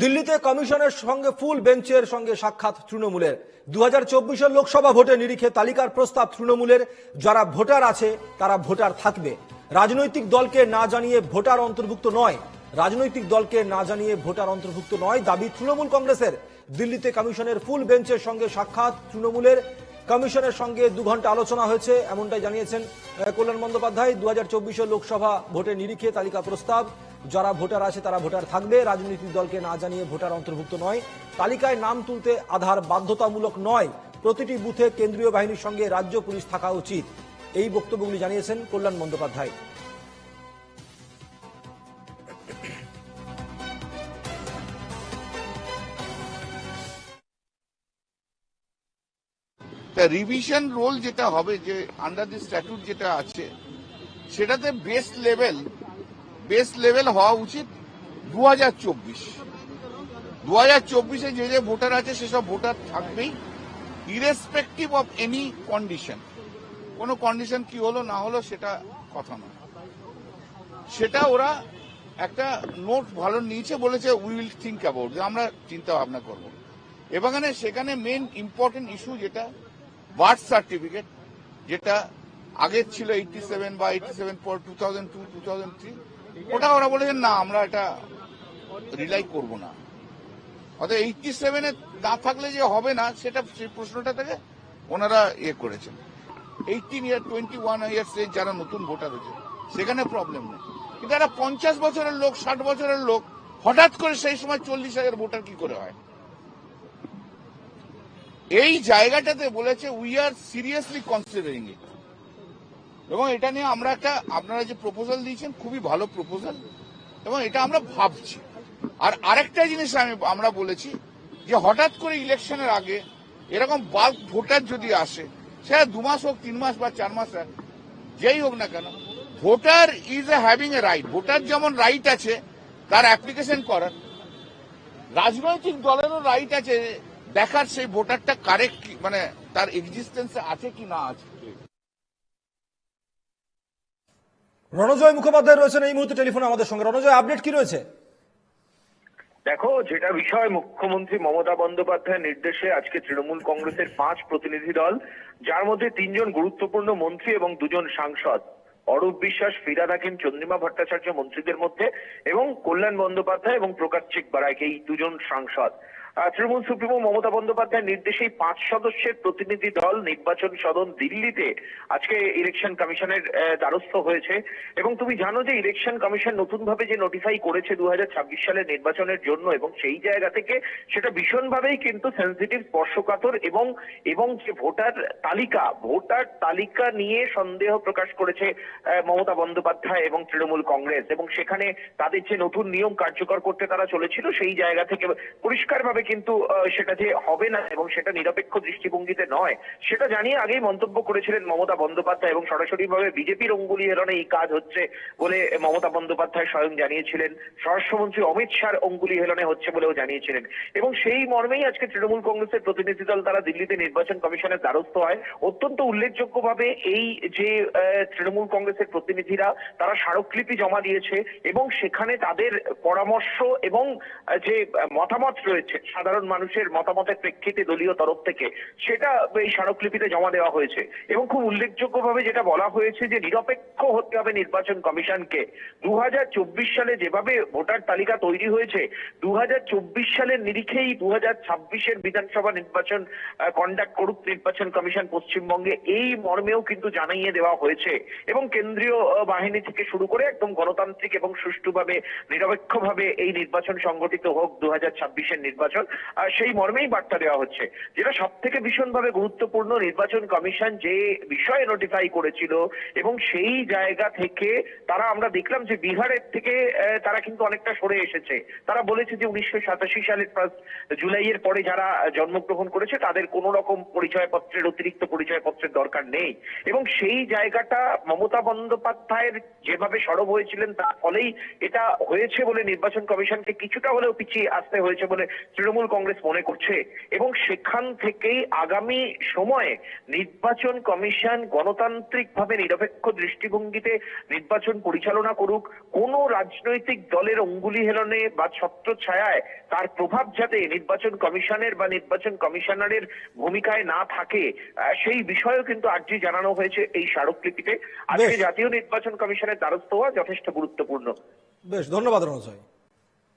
দিল্লিতে কমিশনের সঙ্গে ফুল বেঞ্চের সঙ্গে সাক্ষাৎ তৃণমূলের। দু হাজার লোকসভা ভোটে নিরিখে তালিকার প্রস্তাব তৃণমূলের। যারা ভোটার আছে, তারা ভোটার থাকবে। রাজনৈতিক দলকে না জানিয়ে ভোটার অন্তর্ভুক্ত নয়। রাজনৈতিক দলকে না জানিয়ে ভোটার অন্তর্ভুক্ত নয় দাবি তৃণমূল কংগ্রেসের। দিল্লিতে কমিশনের ফুল বেঞ্চের সঙ্গে সাক্ষাৎ তৃণমূলের। কমিশনের সঙ্গে দু ঘণ্টা আলোচনা হয়েছে, এমনটাই জানিয়েছেন কল্যাণ বন্দ্যোপাধ্যায়। দু হাজার লোকসভা ভোটে নিরিখে তালিকা প্রস্তাব। যারা ভোটার আছে তারা ভোটার থাকবে। রাজনৈতিক দলকে না জানিয়ে ভোটার অন্তর্ভুক্ত নয়। তালিকায় নাম তুলতে আধার বাধ্যতামূলক নয়। প্রতিটি বুথে কেন্দ্রীয় বাহিনীর সঙ্গে রাজ্য পুলিশ থাকা উচিত। এই বক্তব্যগুলি জানিয়েছেন কল্যাণ বন্দ্যোপাধ্যায়। রিভিশন রোল যেটা হবে, যে আন্ডার দি স্ট্যাটুট যেটা আছে, সেটাতে বেস্ট লেভেল বেস্ট লেভেল হওয়া উচিত দু হাজার চব্বিশ। দু হাজার চব্বিশে যে যে ভোটার আছে, সেসব ভোটার থাকবেই ইরেসপেক্টিভ অফ এনি কন্ডিশন কোনো কন্ডিশন কি হলো, না হলো, সেটা কথা নয়। সেটা ওরা একটা নোট ভালো নিয়েছে, বলেছে উই উইল থিঙ্ক অ্যাবাউট যে আমরা চিন্তা ভাবনা করব। এবং সেখানে মেন ইম্পর্টেন্ট ইস্যু যেটা বার্থ সার্টিফিকেট যেটা আগের ছিল এইটি সেভেন বা এইটি সেভেন পর two thousand two two thousand three ওটা ওরা বলেছেন না, আমরা এটা রিলাই করব না। অর্থাৎ এইটি সেভেনে না থাকলে যে হবে না, সেটা সেই প্রশ্নটা থেকে ওনারা ইয়ে করেছেন। Eighteen year twenty one years যারা নতুন ভোটার হয়েছে, সেখানে প্রবলেম নেই। কিন্তু একটা পঞ্চাশ বছরের লোক, ষাট বছরের লোক, হঠাৎ করে সেই সময় চল্লিশ হাজার ভোটার কি করে হয়? এই জায়গাটাতে বলেছে we are seriously considering it এবং এটা নিয়ে আমরা একটা, আপনারা যে প্রপোজাল দিয়েছেন, খুবই ভালো প্রপোজাল এবং এটা আমরা ভাবছি। আর আরেকটা জিনিস আমি, আমরা বলেছি যে হঠাৎ করে ইলেকশনের আগে এরকম বাল্ক ভোটার যদি আসে সেটা দু মাস হোক, তিন মাস বা চার মাস যেই হোক না কেন, voter is a having a right voter যেমন রাইট আছে, তার অ্যাপ্লিকেশন করার, রাজনৈতিক দলেরও রাইট আছে দেখার সেই ভোটারটা কারেক্ট মানে তার এক্সিস্টেন্স আছে কি না আছে। রণজয় মুখোপাধ্যায় রয়েছেন এই মুহূর্তে টেলিফোনে আমাদের সঙ্গে। রণজয়, আপডেট কি রয়েছে? দেখো, যেটা বিষয়, মুখ্যমন্ত্রী মমতা বন্দ্যোপাধ্যায়ের নির্দেশে আজকে তৃণমূল কংগ্রেসের পাঁচ প্রতিনিধি দল, যার মধ্যে তিনজন গুরুত্বপূর্ণ মন্ত্রী এবং দুজন সাংসদ, অরূপ বিশ্বাস ফিরাদ হাকিম চন্দ্রিমা ভট্টাচার্য মন্ত্রীদের মধ্যে এবং কল্যাণ বন্দ্যোপাধ্যায় এবং প্রকাশ চিক বারাইক এই দুজন সাংসদ। তৃণমূল সুপ্রিমো মমতা বন্দ্যোপাধ্যায়ের নির্দেশেই পাঁচ সদস্যের প্রতিনিধি দল নির্বাচন সদন দিল্লিতে আজকে ইলেকশন কমিশনের দ্বারস্থ হয়েছে। এবং তুমি জানো যে ইলেকশন কমিশন নতুনভাবে যে নোটিফাই করেছে দু হাজার ছাব্বিশ সালের নির্বাচনের জন্য এবং সেই জায়গা থেকে সেটা ভীষণভাবেই কিন্তু সেন্সিটিভ স্পর্শকাতর এবং এবং যে ভোটার তালিকা ভোটার তালিকা নিয়ে সন্দেহ প্রকাশ করেছে মমতা বন্দ্যোপাধ্যায় এবং তৃণমূল কংগ্রেস। এবং সেখানে তাদের যে নতুন নিয়ম কার্যকর করতে তারা চলেছিল, সেই জায়গা থেকে পরিষ্কারভাবে কিন্তু সেটা যে হবে না এবং সেটা নিরপেক্ষ দৃষ্টিভঙ্গিতে নয়, সেটা জানিয়ে আগেই মন্তব্য করেছিলেন মমতা বন্দ্যোপাধ্যায় এবং সরাসরিভাবে বিজেপির অঙ্গুলি হেলনে এই কাজ হচ্ছে বলে মমতা বন্দ্যোপাধ্যায় স্বয়ং জানিয়েছিলেন। স্বরাষ্ট্রমন্ত্রী অমিত শাহ অঙ্গুলি হেলনে হচ্ছে বলেও জানিয়েছিলেন। এবং সেই মর্মেই আজকে তৃণমূল কংগ্রেসের প্রতিনিধি দল তারা দিল্লিতে নির্বাচন কমিশনের দ্বারস্থ হয়। অত্যন্ত উল্লেখযোগ্যভাবে এই যে তৃণমূল কংগ্রেসের প্রতিনিধিরা, তারা স্মারকলিপি জমা দিয়েছে এবং সেখানে তাদের পরামর্শ এবং যে মতামত রয়েছে সাধারণ মানুষের মতামতের প্রেক্ষিতে দলীয় তরফ থেকে সেটা এই স্মারকলিপিতে জমা দেওয়া হয়েছে। এবং খুব উল্লেখযোগ্যভাবে যেটা বলা হয়েছে যে নিরপেক্ষ হতে হবে নির্বাচন কমিশনকে। দু হাজার চব্বিশ সালে যেভাবে ভোটার তালিকা তৈরি হয়েছে দু হাজার চব্বিশ সালের নিরিখেই দু ছাব্বিশের বিধানসভা নির্বাচন কন্ডাক্ট করুক নির্বাচন কমিশন পশ্চিমবঙ্গে, এই মর্মেও কিন্তু জানিয়ে দেওয়া হয়েছে। এবং কেন্দ্রীয় বাহিনী থেকে শুরু করে একদম গণতান্ত্রিক এবং সুষ্ঠুভাবে, নিরপেক্ষভাবে এই নির্বাচন সংগঠিত হোক দু ছাব্বিশের নির্বাচন। সেই মর্মেই বার্তা দেওয়া হচ্ছে, যেটা সব থেকে ভীষণভাবে গুরুত্বপূর্ণ। নির্বাচন কমিশন যে বিষয়ে নোটিফাই করেছিল এবং সেই জায়গা থেকে তারা আমরা দেখলাম যে বিহারের থেকে তারা কিন্তু অনেকটা সরে এসেছে। তারা বলেছে যে উনিশশো সাতাশি সালের ফার্স্ট জুলাইয়ের পরে যারা জন্মগ্রহণ করেছে, তাদের কোনো রকম পরিচয়পত্রের অতিরিক্ত পরিচয়পত্রের দরকার নেই। এবং সেই জায়গাটা মমতা বন্দ্যোপাধ্যায়ের যেভাবে সরব হয়েছিলেন, তার ফলেই এটা হয়েছে বলে নির্বাচন কমিশনকে কিছুটা হলেও পিছিয়ে আসতে হয়েছে বলে তৃণমূল কংগ্রেস মনে করছে এবং সেখান থেকেই আগামী সময়ে নির্বাচন কমিশন গণতান্ত্রিকভাবে নিরপেক্ষ দৃষ্টিভঙ্গিতে নির্বাচন পরিচালনা করুক কোন রাজনৈতিক দলের অঙ্গুলি হেলনে বা ছত্র ছায়ায় তার প্রভাব যাতে নির্বাচন কমিশনের বা নির্বাচন কমিশনারের ভূমিকায় না থাকে সেই বিষয়েও কিন্তু আর্জি জানানো হয়েছে এই স্মারকলিপিতে। আজকে জাতীয় নির্বাচন কমিশনের দ্বারস্থ হওয়া যথেষ্ট গুরুত্বপূর্ণ। বেশ ধন্যবাদ রণজয়